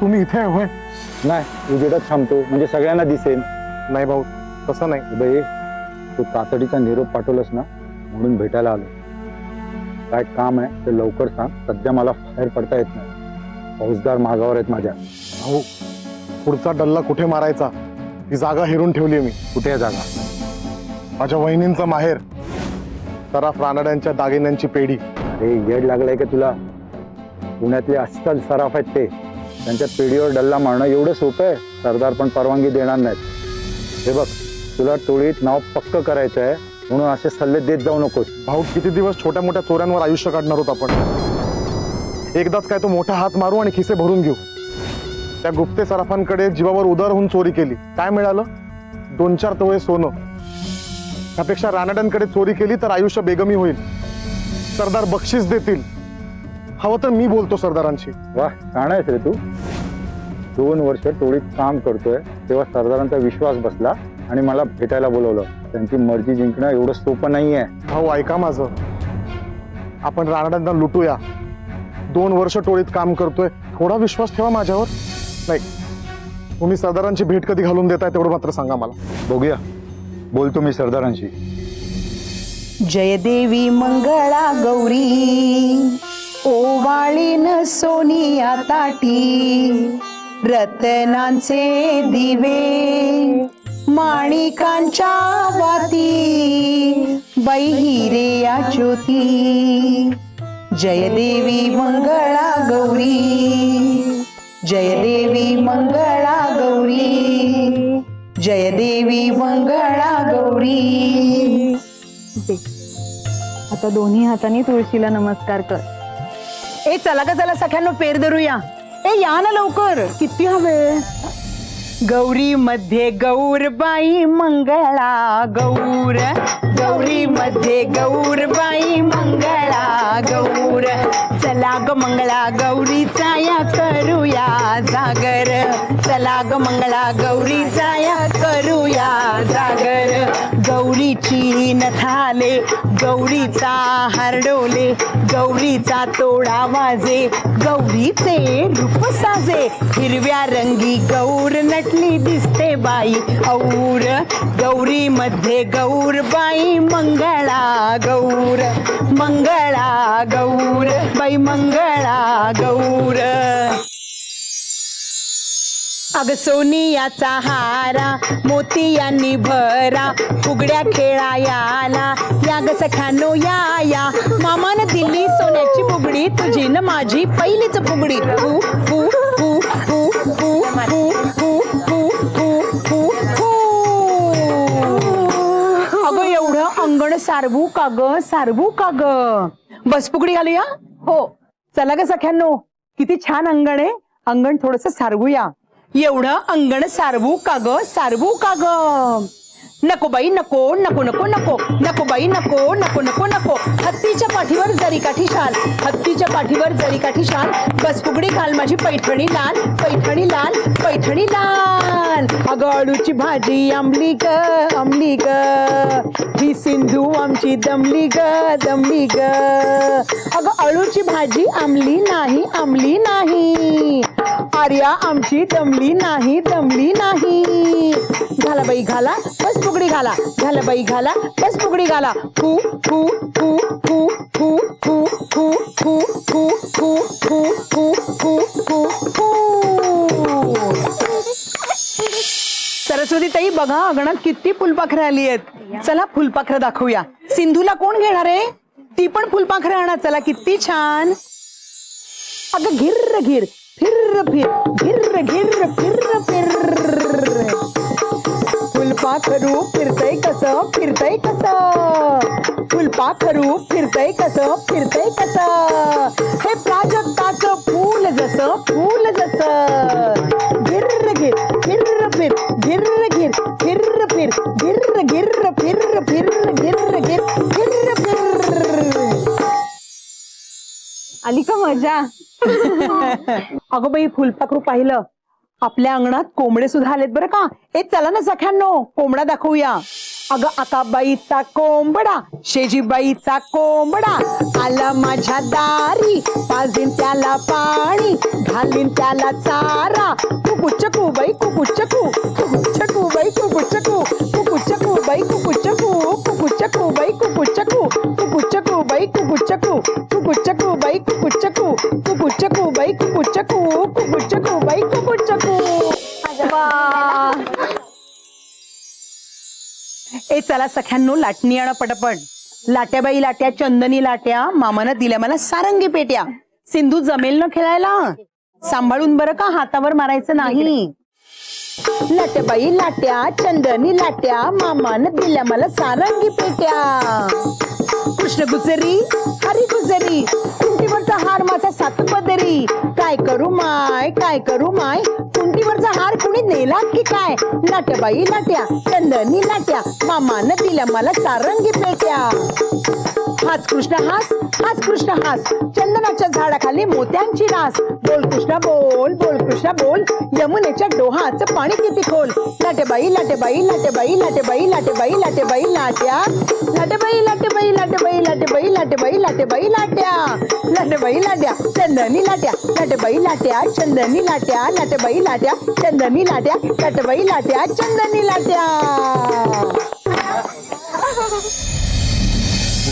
तुम्ही इथे होय नाही उजेडात थांबतो. म्हणजे सगळ्यांना दिसेल नाही भाऊ तसं नाही. बाई तू तातडीचा निरोप पाठवलास ना म्हणून भेटायला आलो. काय काम आहे ते लवकर सांग. सध्या मला बाहेर पडता येत नाही. फौजदार मागावर आहेत माझ्या. भाऊ पुढचा डल्ला कुठे मारायचा? ती जागा हेरून ठेवली मी. कुठे आहे जागा? माझ्या वहिनींचं माहेर. सराफ रानड्यांच्या दागिन्यांची पेढी. अरे येड लागलाय का तुला? पुण्यातले अस्सल सराफ आहेत ते. त्यांच्या पिढीवर डल्ला मारणं एवढं सोपं आहे. सरदार पण परवानगी देणार नाहीत. हे बघ तुला टोळीत नाव पक्क करायचं आहे म्हणून असे सल्ले देत जाऊ नकोस. भाऊ किती दिवस छोट्या मोठ्या चोऱ्यांवर आयुष्य काढणार होत आपण? एकदाच काय तो मोठा हात मारू आणि खिसे भरून घेऊ. त्या गुप्ते सराफांकडे जीवावर उदार होऊन चोरी केली. काय मिळालं? दोन चार तोळे सोनं. त्यापेक्षा रानड्यांकडे चोरी केली तर आयुष्य बेगमी होईल. सरदार बक्षीस देतील. हवं तर मी बोलतो सरदारांशी. वा छान आहेस रे तू. दोन वर्ष टोळीत काम करतोय तेव्हा सरदारांचा विश्वास बसला आणि मला भेटायला बोलवलं. त्यांची मर्जी जिंकणं एवढं सोपं नाहीये. भाऊ ऐका माझं. आपण रानड्यांना लुटूया. दोन वर्ष टोळीत काम करतोय. थोडा विश्वास ठेवा माझ्यावर. नाही. तुम्ही सरदारांची भेट कधी घालून देताय तेवढं मात्र सांगा मला. बघूया. बोलतो मी सरदारांशी. जय देवी मंगळा गौरी ओवाळीन सोनिया ताटी. रत्नांचे दिवे माणिकांच्या वाती बैहिरे या ज्योती. जयदेवी मंगळा गौरी जयदेवी मंगळा गौरी जयदेवी मंगळा गौरी. आता दोन्ही हाताने तुळशीला नमस्कार कर. ए चला का चला सख्यांना पेर धरूया. ए या ना लवकर. किती हवे? गौरी मध्ये गौरबाई मंगळा गौर. गौरी मध्ये गौरबाई मंगळा गौर. चला ग मंगळा गौरीचा या करूया जागर. चला ग मंगळा गौरीचा या करूया जागर. गौरीची नथाले गौरीचा हरडोले गौरीचा तोडा वाजे गौरीचे रूप साजे. हिरव्या रंगी गौर नटली दिसते बाई और गौरी मध्ये गौर बाई मंगळा गौर मंगळा गौर बाई मंगळा गौर. अग सोनियाचा हारा मोतियांनी भरा फुगड्या खेळा याला या ग सख्यानो या या मामानं दिली सोन्याची फुगडी तुझी न माझी पहिलीच फुगडी अगं एवढं अंगण सारवू का ग सारवू का ग बस फुगडी घालूया हो चला ग सख्यानो किती छान अंगण आहे अंगण थोडस सारवूया एवढं अंगण सारवू का ग सारवू का ग नको बाई नको नको नको नको. नको बाई नको नको नको नको. हत्तीच्या पाठीवर जरी काठी शाल. हत्तीच्या पाठीवर जरी काठी शाल. बस फुगडी घाल माझी पैठणी लाल पैठणी लाल पैठणी लाल. अगं अळूची भाजी आंबली ग आंबली ग. ही सिंधू आमची दमली ग दमली ग. अगं अळूची भाजी आंबली नाही आंबली नाही. आर्या आमची दमली नाही दमली नाही घाला बाई घाला बस फुगडी घाला घाला बाई घाला बस फुगडी घाला फू फू फू फू फू फू फू फू फू फू फू फू फू फू फू सरस्वती ताई बघा अंगणात किती फुलपाखरं आली आहेत चला फुलपाखरं दाखवूया सिंधूला कोण घेणार आहे ती पण फुलपाखरं आणा चला किती छान अगं घिर्र घिर फिर फिर घिर्र घिर्र फिर फिर। फुलपाखरू फिरतय कस फिरतय कस? फुलपाखरू फिरतय कस फिरतय कस? हे प्राजक्ताचं फूल जस फूल जस. मजा. अगं बाई फुलपाखरू पाहिलं. आपल्या अंगणात कोंबडे सुद्धा आलेत बरं का? ए चला ना सख्यांनो कोंबडा दाखवूया. अगं आकाबाईचा कोंबडा शेजीबाईचा कोंबडा आला माझ्या दारी. पाजीन त्याला पाणी घालीन त्याला चारा. कुकुचकू बाई कुकुचकू कुकुचकू बाई कुकुचकू कुकुचकू बाई कुकुचकू कुकुचकू बाई कुकुचकू कुकुचकू बाई कुकुचकू कुकुचकू बाई ए चला सख्यांनो लाटणी आणा पटपट. लाट्याबाई लाट्या चंदनी लाट्या मामानं दिल्या मला सारंगी पेट्या. सिंधू जमेल ना खेळायला? सांभाळून बरं का हातावर मारायचं नाही? लाट्याबाई लाट्या चंदनी लाट्या मामानं दिल्या मला सारंगी पेट्या. कृष्ण गुजरी हरी गुजरी. कुंटीवरचा हार माझा सात पदरी काय करू माय काय करू माय? कुंटीवरचा हार कुणी नेला की काय? लाट्याबाई नाट्या चंदनी नाट्या मामानं दिल्या मला सारंगी पेट्या. हाच कृष्ण हास हाच कृष्ण हास. चंदनाच्या झाडाखाली मोत्यांची रास. बोल कृष्ण बोल बोल कृष्ण बोल. यमुनेच्या डोहाचं पाणी किती खोल. लाटेबाई लाटेबाई लाटेबाई लाटेबाई लाटेबाई लाटेबाई लाट्या लाटेबाई लाटेबाई लाटेबाई बाई लाटे बाई लाटे बाई लाटे बाई लाट्या. लाटे बाई लाट्या चंदनी लाट्या. लाटे बाई लाट्या चंदनी लाट्या. लाटे बाई लाट्या चंदनी लाट्या. लाटे बाई लाट्या चंदनी लाट्या.